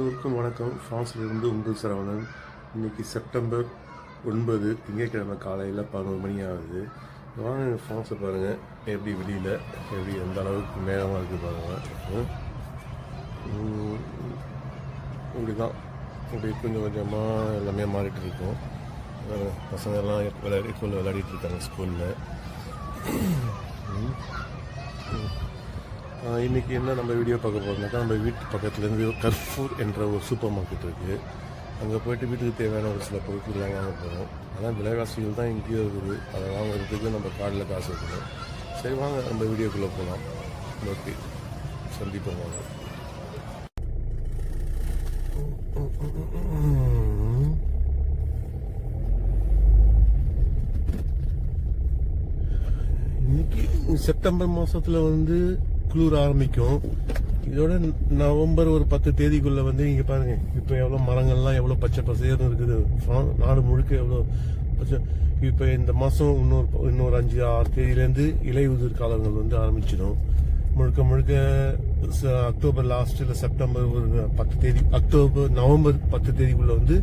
எல்லோருக்கும் வணக்கம். ஃப்ரான்ஸ்லேருந்து உங்கள் சரவணன். இன்னைக்கு செப்டம்பர் ஒன்பது திங்கட்கிழமை காலையில் பதினோரு மணி ஆகுது. வாங்க ஃப்ரான்ஸை பாருங்கள் எப்படி வெளியில் எப்படி எந்த அளவுக்கு மேகமாக இருக்குது பாருங்கள் இப்படி தான் இப்படி கொஞ்சம் கொஞ்சமாக எல்லாமே மாறிட்டு இருக்கோம். பசங்கள்லாம் பசங்கெல்லாம் விளையாடி ஸ்கூலில் விளையாடிட்டு இருக்காங்க ஸ்கூலில் இன்றைக்கி என்ன நம்ம வீடியோ பார்க்க போகிறோம்னாக்கா நம்ம வீட்டு பக்கத்துலேருந்து கர்ஃபூர் என்ற ஒரு சூப்பர் மார்க்கெட் இருக்குது அங்கே போயிட்டு வீட்டுக்கு தேவையான ஒரு சில பொருட்கள்லாம் வாங்க போகிறோம் ஆனால் விலைவாசிகள் தான் இங்கேயும் இருக்குது. அதை வாங்குறதுக்கு நம்ம கார்டில் காசு இருக்கணும் சரி வாங்க நம்ம வீடியோக்குள்ளே போகலாம் ஓகே சந்திப்போம் வாங்க. இன்னைக்கு செப்டம்பர் மாதத்தில் வந்து குளிர் ஆரம்பிக்கும். இதோட நவம்பர் ஒரு பத்து தேதிக்குள்ள வந்து இங்க பாருங்க இப்ப எவ்வளவு மரங்கள்லாம் எவ்வளவு பச்சை பசேர்னு இருக்குது. நாடு முழுக்க எவ்வளவு பச்சை இப்ப இந்த மாசம் இன்னொரு இன்னொரு அஞ்சு ஆறு தேதியிலேருந்து இலையுதிர் காலங்கள் வந்து ஆரம்பிச்சிடும். முழுக்க முழுக்க ச- அக்டோபர் லாஸ்ட் இல்ல செப்டம்பர் ஒரு பத்து தேதி அக்டோபர் நவம்பர் பத்து தேதிக்குள்ள வந்து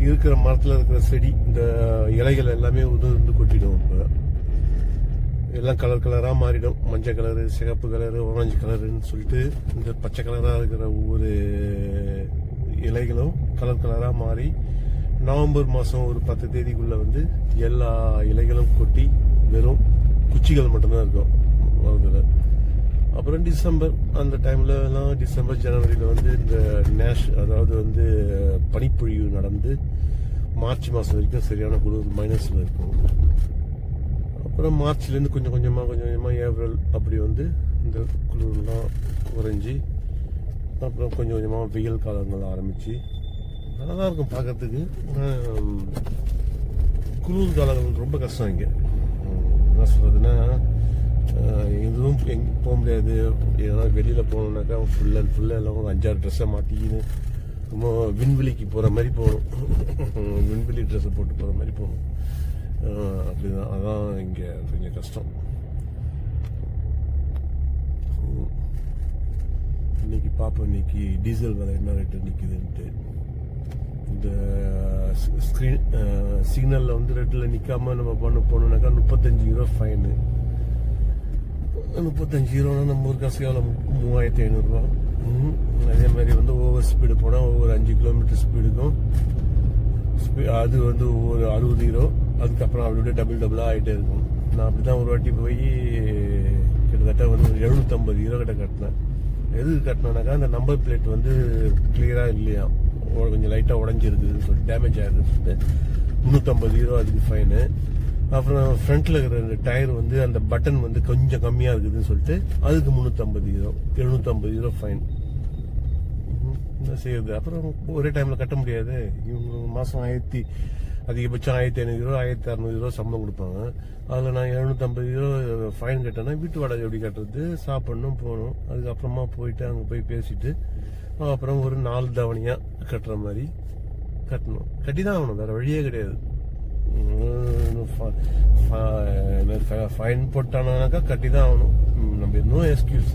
இருக்கிற மரத்துல இருக்கிற செடி இந்த இலைகள் எல்லாமே உதிர்ந்து கொட்டிடும் இப்போ. எல்லாம் கலர் கலராக மாறிடும். மஞ்சள் கலரு சிகப்பு கலரு ஆரஞ்சு கலருன்னு சொல்லிட்டு இந்த பச்சை கலராக இருக்கிற ஒவ்வொரு இலைகளும் கலர் கலராக மாறி நவம்பர் மாதம் ஒரு பத்து தேதிக்குள்ளே வந்து எல்லா இலைகளும் கொட்டி வெறும் குச்சிகள் மட்டும்தான் இருக்கும். அப்புறம் டிசம்பர் அந்த டைம்ல எல்லாம் டிசம்பர் ஜனவரியில் வந்து இந்த நேஷ் அதாவது வந்து பனிப்பொழிவு நடந்து மார்ச் மாதம் வரைக்கும் சரியான குளிர் மைனஸில் இருக்கும். அப்புறம் மார்ச்லேருந்து கொஞ்சம் கொஞ்சமாக கொஞ்சம் கொஞ்சமாக ஏப்ரல் அப்படி வந்து இந்த குளிர்லாம் குறைஞ்சி அப்புறம் கொஞ்சம் கொஞ்சமாக வெயில் காலங்கள் ஆரம்பித்து நல்லா தான் இருக்கும் பார்க்கறதுக்கு. குளிர் காலங்கள் ரொம்ப கஷ்டம் இங்கே. என்ன சொல்கிறதுன்னா எதுவும் எங் போக முடியாது. ஏன்னா வெளியில் போகணுன்னாக்கா ஃபுல் அண்ட் ஃபுல்லாக எல்லாம் ஒரு அஞ்சாறு ட்ரெஸ்ஸை மாட்டிக்கின்னு ரொம்ப விண்வெளிக்கு போகிற மாதிரி போகணும். விண்வெளி ட்ரெஸ்ஸை போட்டு போகிற மாதிரி போகணும். அப்படிதான். அதான் இங்கே கொஞ்சம் கஷ்டம். இன்னைக்கு பார்ப்போம் இன்னைக்கு டீசல் விலை என்ன ரேட்டு நிற்குதுன்ட்டு இந்த ஸ்க்ரீன் சிக்னலில் வந்து ரெட்டில் நிற்காம நம்ம பண்ண போனோம்னாக்கா முப்பத்தஞ்சு யூரோ ஃபைனு முப்பத்தஞ்சு யூரோனா நம்ம ஊர் காசு எவ்வளோ மூவாயிரத்தி ஐநூறுரூவா அதே மாதிரி வந்து ஓவர் ஸ்பீடு போனால் ஒவ்வொரு அஞ்சு கிலோமீட்டர் ஸ்பீடுக்கும் ஸ்பீ- அது வந்து ஒவ்வொரு அறுபது யூரோ அதுக்கப்புறம் அப்படி அப்படியே டபுள் டபுளாக ஆகிட்டே இருக்கும். நான் அப்படி தான் ஒரு வாட்டி போய் கிட்டத்தட்ட வந்து ஒரு எழுநூத்தம்பது ஹீரோ கிட்ட கட்டினேன். எதுக்கு கட்டினேன்னாக்கா அந்த நம்பர் பிளேட் வந்து கிளியராக இல்லையா? கொஞ்சம் லைட்டாக உடஞ்சிருக்குதுன்னு சொல்லிட்டு டேமேஜ் ஆயிருக்குன்னு சொல்லிட்டு. முந்நூற்றம்பது ஹீரோ அதுக்கு ஃபைனு அப்புறம் ஃப்ரண்ட்டில் இருக்கிற ரெண்டு டயர் வந்து அந்த பட்டன் வந்து கொஞ்சம் கம்மியாக இருக்குதுன்னு சொல்லிட்டு அதுக்கு முந்நூற்றம்பது ஹீரோ எழுநூற்றம்பது ஹீரோ ஃபைன் என்ன செய்யுது அப்புறம் ஒரே டைமில் கட்ட முடியாது. இவங்க மாதம் ஆயிரத்தி அதிகபட்சம் ஆயிரத்தி ஐநூறு ரூபா ஆயிரத்தி அறுநூறு ரூபா சம்பளம் கொடுப்பாங்க. அதில் நான் எழுநூத்தம்பது ரூபா ஃபைன் கட்டேன்னா வீட்டு வாடகை எப்படி கட்டுறது? சாப்பிடணும் போகணும். அதுக்கப்புறமா போயிட்டு அங்கே போய் பேசிட்டு அப்புறம் ஒரு நாலு தவணையாக கட்டுற மாதிரி கட்டணும். கட்டி தான் ஆகணும் வேறு வழியே கிடையாது. ஃபைன் போட்டானாக்கா கட்டி தான் ஆகணும் நம்ம நோ எக்ஸ்கியூஸ்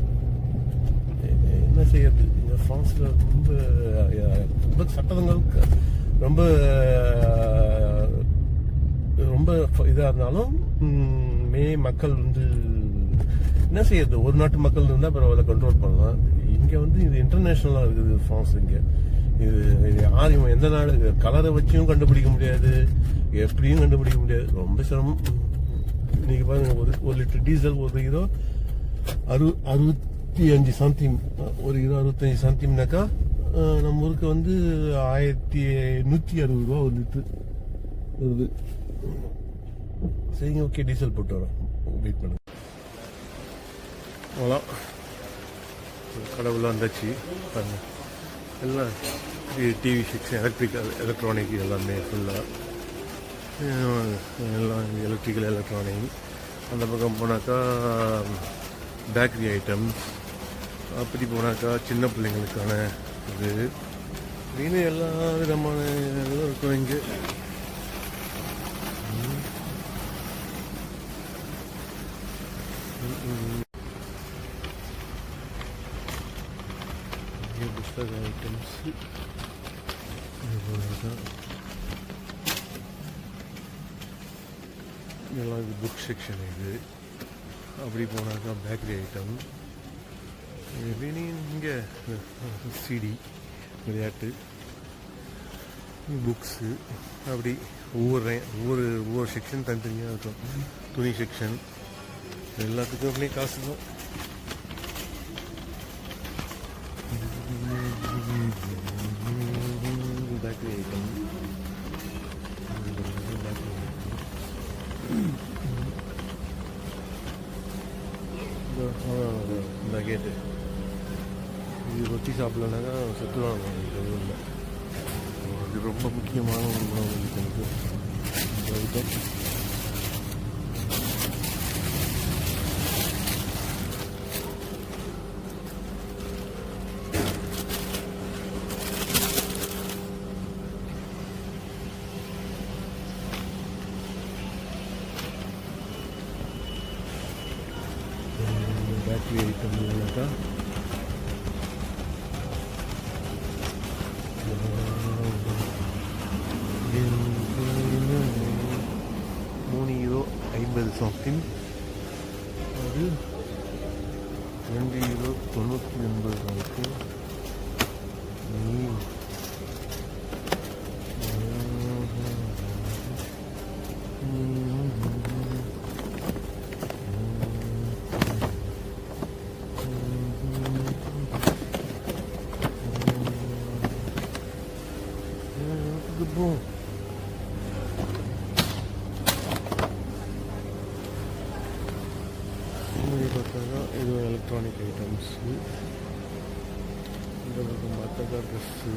என்ன செய்யறது? இந்த ஃப்ரான்ஸ்ல ரொம்ப ரொம்ப சட்டங்கள் ரொம்ப ரொம்ப இதாக இருந்தாலும் மே மக்கள் வந்து என்ன செய்யறது? ஒரு நாட்டு மக்கள் இருந்தால் பிறகு அதை கண்ட்ரோல் பண்ணலாம். இங்கே வந்து இது இன்டர்நேஷ்னலாக இருக்குது ஃப்ரான்ஸ் இங்கே. இது இது யாரையும் எந்த நாடு? கலரை வச்சும் கண்டுபிடிக்க முடியாது. எப்படியும் கண்டுபிடிக்க முடியாது. ரொம்ப சிரமம் இன்னைக்கு பாருங்க ஒரு ஒரு லிட்டர் டீசல் ஒரு கிலோ அறு அறுபத்தி அஞ்சு சம்திங் ஒரு கிலோ அறுபத்தஞ்சு சம்திங்னாக்கா நம்ம ஊருக்கு வந்து ஆயிரத்தி நூற்றி அறுபது ரூபா ஒரு லிட்டர் வருது. சரிங்க ஓகே டீசல் போட்டு வரோம். வெயிட் பண்ணுங்க. அவ்வளோ கடவுள் வந்தாச்சு பாருங்க. எல்லாம் டிவி சிக்ஸ் எலக்ட்ரிக்கல் எலக்ட்ரானிக் எல்லாமே ஃபுல்லாக எல்லாம் எலக்ட்ரிக்கல் எலக்ட்ரானிக் அந்த பக்கம் போனாக்கா பேக்கரி ஐட்டம்ஸ் அப்படி போனாக்கா சின்ன பிள்ளைங்களுக்கான இது. அப்படின்னு எல்லா விதமான இதுவும் இருக்கும் இங்கே. இங்கே புஸ்தக ஐட்டம்ஸ் இதெல்லாம் இது புக் செக்ஷன் இது அப்படி போனாக்கா பேக்கரி ஐட்டம் இங்கே சிடி விளையாட்டு புக்ஸு அப்படி ஒவ்வொரு ரே- ஒவ்வொரு ஒவ்வொரு செக்ஷன் தனித்தனியாக இருக்கும் துணி செக்ஷன் எல்லாத்துக்கும் அப்படியே காசு தான் பேக்கரி ஐட்டம் இந்த கேட்டு இது ரொட்டி சாப்பிடலனாக்கா செத்துருவாங்க இது இல்லை இது ரொம்ப முக்கியமான ஒரு உணவு இது எனக்கு இந்த ஐட்டம் பேட்டரி ஐட்டம் இல்லைனாக்கா மூணு யூரோ ஐம்பது சம்திங் அது ரெண்டு யூரோ தொண்ணூற்றி எண்பது சம்திங் இது இது எலக்ட்ரானிக் ஐட்டம்ஸு இந்த பக்கம் பார்த்தாக்கா ட்ரெஸ்ஸு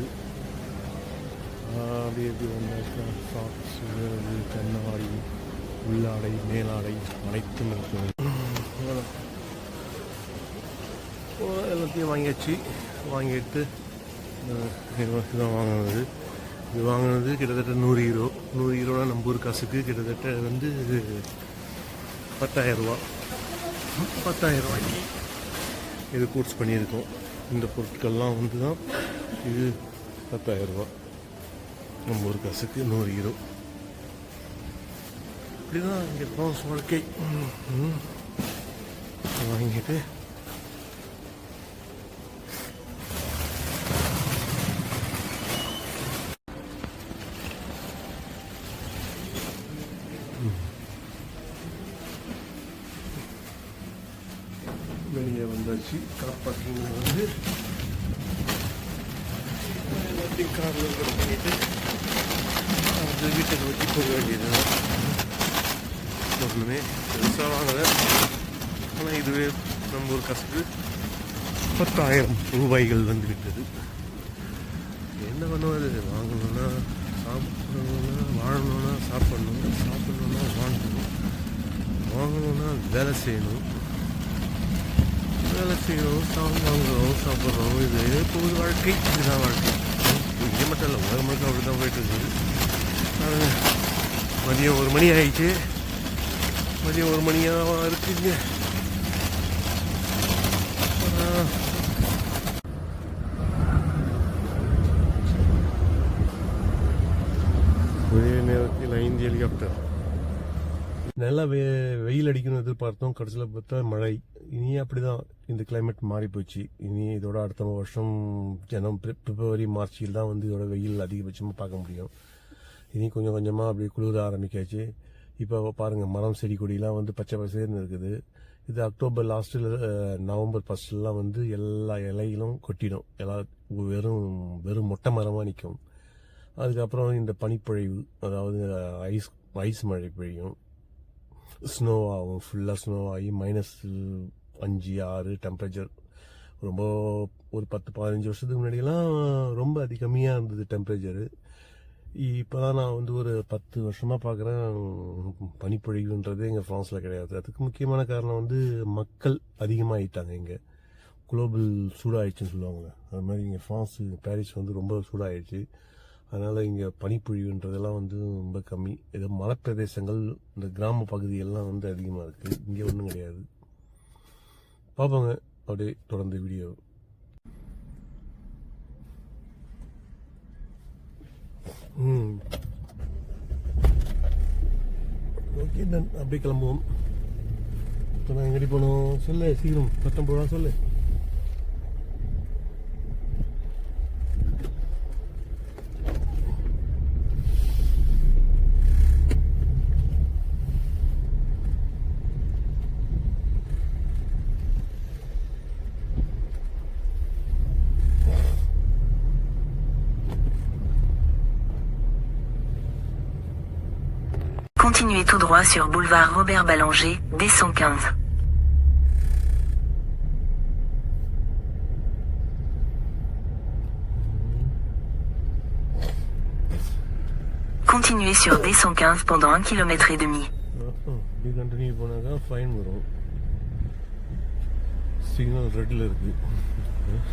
அப்படி எப்படி வந்தாக்கா சாக்ஸு இது கண்ணாடி உள்ளாடை மேலாடை அனைத்தும் இருக்குது எல்லாத்தையும் வாங்கியாச்சு. வாங்கிட்டு அஹ், இதுதான் வாங்கினது. இது வாங்கினது கிட்டத்தட்ட நூறு ஹீரோ நூறு ஹீரோனா நம்ம ஊர் காசுக்கு கிட்டத்தட்ட வந்து பத்தாயிரம் ரூபா. பத்தாயிரம் ரூபாய்க்கு இது கோர்ஸ் பண்ணியிருக்கோம். இந்த பொருட்கள்லாம் வந்து தான் இது பத்தாயிரம் ரூபா. நம்ம ஒரு காசுக்கு நூறு ஹீரோ இப்படிதான் இங்கே ஃப்ரான்ஸ் வாழ்க்கை வாங்கிட்டு வெளியே வந்தாச்சு. கார் பார்க்கிங் வந்து கார் காரில் பண்ணிவிட்டு பண்ணிட்டு வீட்டுக்கு வச்சு போக வேண்டியது ஒன்றுமே பெருசாக வாங்கலை. ஆனால் இதுவே நம்ம ஒரு காசுக்கு பத்தாயிரம் ரூபாய்கள் வந்து விட்டது. என்ன பண்ணுவது? வாங்கணும்னா சாப்பிடணும்னா வாழணும்னா சாப்பிடணும். சாப்பிடணும்னா வாங்கணும். வாங்கணும்னா வேலை செய்யணும். வேலை செய்யணும் சாப்பிட்றோம் இது பொது வாழ்க்கை இதுதான் வாழ்க்கை இங்கே மட்டும் இல்லை உலகம் முழுக்க அப்படி தான் போயிட்டு இருக்குது மதியம் ஒரு மணி ஆயிடுச்சு மதியம் ஒரு மணியாக இருக்குங்க ஒரே நேரத்தில் ஐந்து ஹெலிகாப்டர் நல்லா வெ வெயில் அடிக்கணும் எதிர்பார்த்தோம் கடைசியில் பார்த்தா மழை இனி அப்படிதான். இந்த கிளைமேட் மாறி போச்சு. இனி இதோட அடுத்த வருஷம் ஜனம் பிப்ரவரி மார்ச்சில் தான் வந்து இதோட வெயில் அதிகபட்சமாக பார்க்க முடியும். இனி கொஞ்சம் கொஞ்சமாக அப்படி குளிர ஆரம்பிக்காச்சு. இப்போ பாருங்கள் மரம் செடி கொடியெலாம் வந்து பச்சை பசேர்னு இருக்குது. இது அக்டோபர் லாஸ்ட்டில் நவம்பர் ஃபஸ்ட்லாம் வந்து எல்லா இலைகளும் கொட்டிடும். எல்லா வெறும் வெறும் மொட்டை மரமாக நிற்கும் அதுக்கப்புறம் இந்த பனிப்பொழிவு அதாவது ஐஸ் ஐஸ் மழை பெய்யும். ஸ்னோ ஆகும். ஃபுல்லாக ஸ்னோ ஆகி மைனஸ் அஞ்சு ஆறு டெம்பரேச்சர் ரொம்ப ஒரு பத்து பதினஞ்சு வருஷத்துக்கு முன்னாடியெல்லாம் ரொம்ப அதி கம்மியாக இருந்தது டெம்பரேச்சரு இப்போ தான் நான் வந்து ஒரு பத்து வருஷமாக பார்க்குறேன் பனிப்பொழிவுன்றது எங்கள் ஃப்ரான்ஸில் கிடையாது. அதுக்கு முக்கியமான காரணம் வந்து மக்கள் அதிகமாகிட்டாங்க இங்கே. குளோபல் சூடாகிடுச்சுன்னு சொல்லுவாங்க. அது மாதிரி இங்கே ஃப்ரான்ஸு பாரிஸ் வந்து ரொம்ப சூடாயிடுச்சு. அதனால் இங்கே பனிப்பொழிவுன்றதெல்லாம் வந்து ரொம்ப கம்மி. ஏதோ மலைப்பிரதேசங்கள் இந்த கிராம பகுதியெல்லாம் வந்து அதிகமாக இருக்குது இங்கே ஒன்றும் கிடையாது. பார்ப்போங்க அப்படியே தொடர்ந்து வீடியோ ஓகே தான் அப்படியே கிளம்புவோம். இப்போ நான் எங்கடி போனோம் சொல்லு சீக்கிரம். சத்தம் போடா சொல்லு. Continuez tout droit sur boulevard Robert Ballanger, D115. Continuez sur D115 pendant un kilomètre et demi. இப்படி கண்டினியூ போனாக்கா ஃபைன் வரும் சிக்னல் ரெட்டில் இருக்கு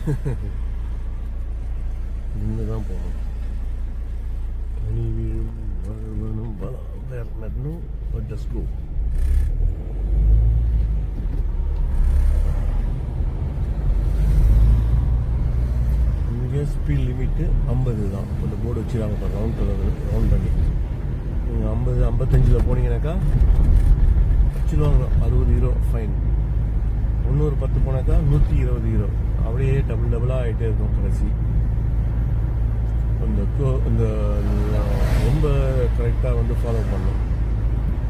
நின்று தான் போகணும் நடனும் ஜஸ்ட் கோ இங்கே ஸ்பீட் லிமிட்டு ஐம்பது தான். இந்த போர்டு வச்சுருக்காங்க ரவுண்ட் ரவுண்ட் பண்ணி. நீங்கள் ஐம்பது ஐம்பத்தஞ்சில் போனீங்கன்னாக்கா வச்சுருவாங்க. அறுபது ஹீரோ ஃபைன் முந்நூறு பத்து போனாக்கா நூற்றி இருபது ஹீரோ அப்படியே டபுள் டபுளாக ஆகிட்டே இருக்கும் கடைசி. இந்த கோ- இந்த ரொம்ப கரெக்டாக வந்து ஃபாலோ பண்ணணும்.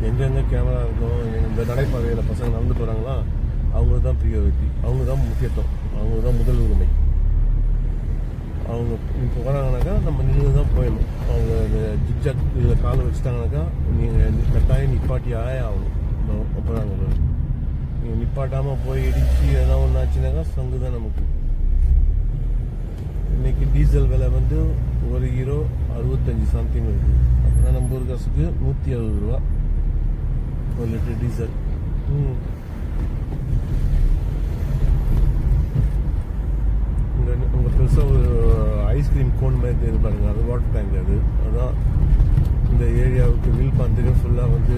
எங்கெங்கே கேமரா இருக்கும் இந்த நடைபாதையில் பசங்க நடந்து போகிறாங்களா அவங்களுக்கு தான் ப்ரியோரிட்டி அவங்க தான் முக்கியத்துவம். அவங்க தான் முதல் உரிமை. அவங்க இப்போ நம்ம நின்று தான் போயிடணும். அவங்க இந்த ஜிக்ஜாக் இதில் காலை வச்சுட்டாங்கனாக்கா நீங்கள் கட்டாயம் நிப்பாட்டி ஆய ஆகணும். அப்போ நாங்கள் நீங்கள் நிப்பாட்டாமல் போய் இடித்து எதனா ஒன்று ஆச்சுனாக்கா சங்கு தான் நமக்கு. இன்னைக்கு டீசல் விலை வந்து ஒரு ஹீரோ அறுபத்தஞ்சு சம்திங் இருக்குது அப்படின்னா நம்ம ஊர் காசுக்கு நூற்றி அறுபது ரூபா. ஒரு லிட்டர் டீசல் உங்கள் பெருசாக ஒரு ஐஸ்கிரீம் கோன் மாதிரி தெரியுது பாருங்க. அது வாட்டர் டேங்க் அது. அதான் இந்த ஏரியாவுக்கு வில்பாந்துக்கு ஃபுல்லாக வந்து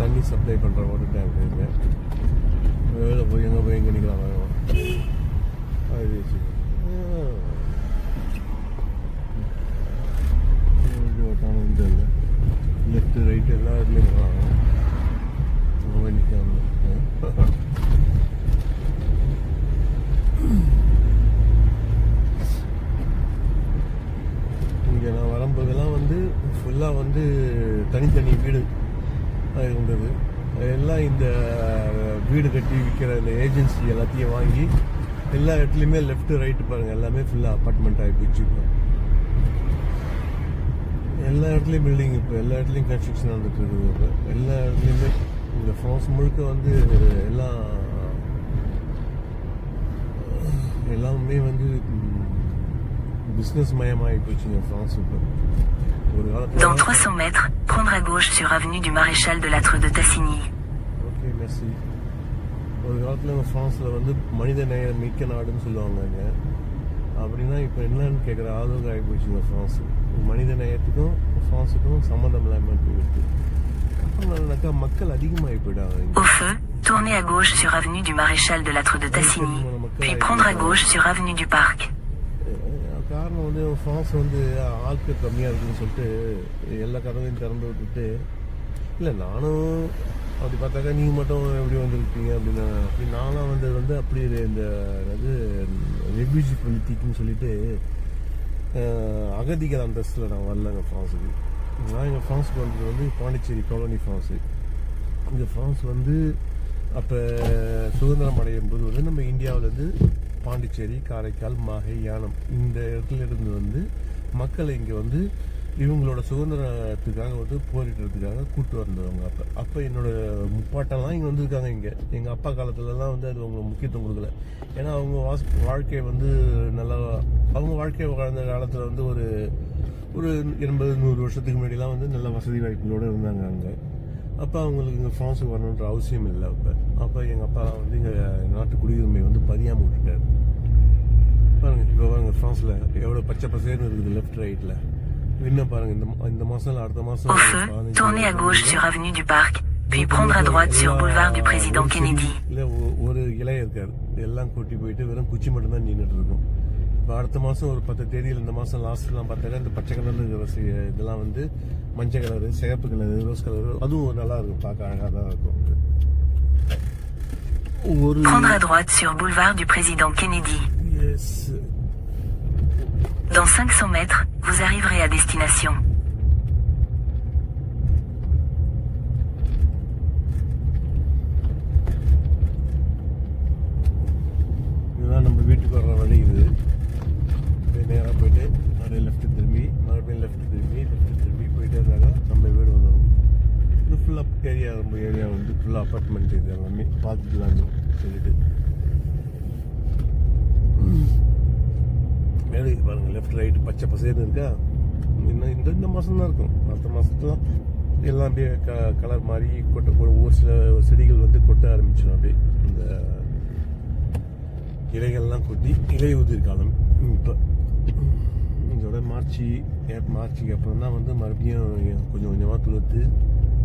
தண்ணி சப்ளை பண்ணுற வாட்டர் டேங்க் இருக்கு வேலை போய் எங்கே போய் எங்கே நிற்கலாம் அது இந்த லெஃப்ட் ரைட் எல்லா இடத்துலையும் வாங்க அங்கே இங்கே நான் வரும்போதெல்லாம் வந்து ஃபுல்லாக வந்து தனித்தனி வீடு இருந்தது. எல்லாம் இந்த வீடு கட்டி விற்கிற இந்த ஏஜென்சி எல்லாத்தையும் வாங்கி எல்லா இடத்துலையுமே லெஃப்ட்டு ரைட்டு பாருங்கள் எல்லாமே ஃபுல்லாக அப்பார்ட்மெண்ட் ஆகி போச்சு எல்லா இடத்துலையும் பில்டிங் இப்போ எல்லா இடத்துலையும் கன்ஸ்ட்ரக்ஷன் நடந்துட்டு இருக்குது இப்போ. எல்லா இடத்துலையுமே இந்த ஃப்ரான்ஸ் முழுக்க வந்து எல்லாம் எல்லாமே வந்து பிஸ்னஸ் மயமாகி போச்சுங்க ஃப்ரான்ஸ் இப்போ. ஒரு Dans காலத்தில் 300 mètres, prendre à gauche sur avenue du Maréchal de Lattre de Tassigny. Okay Mercy ஒரு காலத்தில் ஃப்ரான்ஸில் வந்து மனித நேய மிக்க நாடுன்னு சொல்லுவாங்க அப்படின்னா இப்போ என்னன்னு கேட்குற ஆளுங்க ஆகி போச்சுங்க ஃப்ரான்ஸ் மனித நேயத்துக்கும் ஃப்ரான்ஸுக்கும் சம்மந்தம் இல்லாமல் போயிடுது Au feu, tournez à gauche sur avenue du Maréchal de Lattre de Tassigny, puis prendre à gauche sur avenue du Parc. அஹ் காரணம் வந்து ஃப்ரான்ஸ் வந்து ஆட்கள் கம்மியாக இருக்குன்னு சொல்லிட்டு எல்லா கதவையும் திறந்து விட்டுட்டு இல்லை நானும் அப்படி பார்த்தாக்கா நீங்கள் மட்டும் எப்படி வந்திருக்கீங்க அப்படின்னா அப்படி நானும் வந்து வந்து அப்படி இந்த அதாவது ரெஃப்யூஜி பொலிட்டிக்னு சொல்லிட்டு அஹ், அகதிகள் அந்தஸ்தில் நான் வரலங்க ஃப்ரான்ஸுக்கு நான் எங்கள் ஃப்ரான்ஸுக்கு வந்தது வந்து பாண்டிச்சேரி காலனி ஃப்ரான்ஸு இந்த ஃப்ரான்ஸ் வந்து அப்போ சுதந்திரம் அடையும் போது வந்து நம்ம இந்தியாவிலேருந்து பாண்டிச்சேரி காரைக்கால் மாஹே யானம் இந்த இடத்துல இருந்து வந்து மக்களை இங்கே வந்து இவங்களோட சுதந்திரத்துக்காக வந்து போரிடுறதுக்காக கூட்டு வந்தவங்க அப்போ. அப்போ என்னோட முப்பாட்டெல்லாம் இங்கே வந்திருக்காங்க இங்கே. எங்கள் அப்பா காலத்துலலாம் வந்து அது அவங்களுக்கு முக்கியத்துவம் கொடுக்கல. ஏன்னா அவங்க வாஸ் வாழ்க்கை வந்து நல்லா அவங்க வாழ்க்கை வாழ்ந்த காலத்தில் வந்து ஒரு ஒரு எண்பது நூறு வருஷத்துக்கு முன்னாடிலாம் வந்து நல்ல வசதி வாய்ப்புகளோடு இருந்தாங்க அங்கே. அப்போ அவங்களுக்கு இங்கே ஃப்ரான்ஸுக்கு வரணுன்ற அவசியம் இல்லை அப்போ. அப்போ எங்கள் அப்பா வந்து இங்கே நாட்டு குடியுரிமை வந்து பதியாமல் விட்டுட்டார். பாருங்க இப்போ பாருங்க ஃப்ரான்ஸில் எவ்வளோ பச்சை பசேர்னு இருக்குது லெஃப்ட் ரைட்டில் இன்னும் பாருங்க இந்த இந்த மாதம் அடுத்த மாதம் tournez à gauche sur avenue du Parc, puis prendre à droite sur boulevard du Président Kennedy. இல்லை ஒரு இலை இருக்காது எல்லாம் கொட்டி போயிட்டு வெறும் குச்சி மட்டும்தான் நின்றுட்டு இருக்கும். இப்போ அடுத்த மாதம் ஒரு பத்து தேதியில் இந்த மாதம் லாஸ்ட்லாம் பார்த்தாக்கா இந்த பச்சை கலரில் இருக்கிற சி- இதெல்லாம் வந்து மஞ்சள் கலரு சிகப்பு கலரு ரோஸ் கலரு அதுவும் நல்லா இருக்கும் பார்க்க அழகாக தான் இருக்கும் ஒரு Prendre à droite sur boulevard du président Kennedy. Yes Dans 500 mètres, vous arriverez à destination. இதுதான் நம்ம வீட்டுக்கு வர்ற வழி இது நேராக போயிட்டு அப்படியே லெஃப்ட் திரும்பி மறுபடியும் லெஃப்ட் திரும்பி லெஃப்ட் திரும்பி போயிட்டே இருந்தாங்க. நம்ம வீடு வந்துடும் இது ஃபுல்லாக ஏரியா நம்ம ஏரியா வந்து ஃபுல்லாக அப்பார்ட்மெண்ட் இது எல்லாமே பார்த்துக்கலாம்னு சொல்லிட்டு. மேலே பாருங்க லெஃப்ட் ரைட் பச்சை பசேர்னு இருக்கா? இன்னும் இந்த இந்த மாதம் தான் இருக்கும். அடுத்த மாதத்துல எல்லாம் அப்படியே க கலர் மாதிரி கொட்ட ஒரு- ஒரு சில செடிகள் வந்து கொட்ட ஆரம்பிச்சிடும் அப்படியே. இந்த இலைகள்லாம் கொட்டி இலை உதிர் காலம் இப்போ ஏப் மார்ச்சுக்கு அப்புறம் தான் வந்து மறுபடியும் கொஞ்சம் கொஞ்சமாக துளுத்து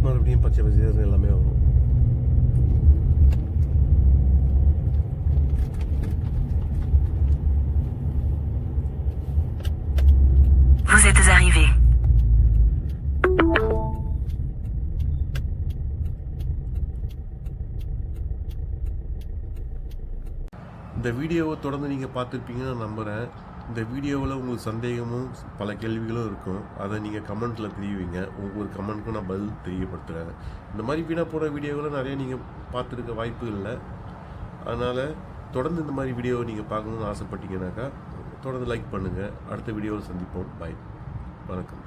மறுபடியும் பச்சை பசேர்னு எல்லாமே வரும் Vous êtes arrivés. இந்த வீடியோவை தொடர்ந்து நீங்கள் பார்த்துருப்பீங்கன்னு நான் நம்புகிறேன் இந்த வீடியோவில் உங்களுக்கு சந்தேகமும் பல கேள்விகளும் இருக்கும். அதை நீங்கள் கமெண்ட்டில் தெரிவிங்க. ஒவ்வொரு கமெண்ட்க்கும் நான் பதில் தெரியப்படுத்துகிறேன் இந்த மாதிரி வீணாக போகிற வீடியோவில் நிறைய நீங்கள் பார்த்துருக்க வாய்ப்பு இல்லை. அதனால் தொடர்ந்து இந்த மாதிரி வீடியோவை நீங்கள் பார்க்கணுன்னு ஆசைப்பட்டீங்கன்னாக்கா தொடர்ந்து லைக் பண்ணுங்கள் அடுத்த வீடியோவில் சந்திப்போம். பாய் வணக்கம்.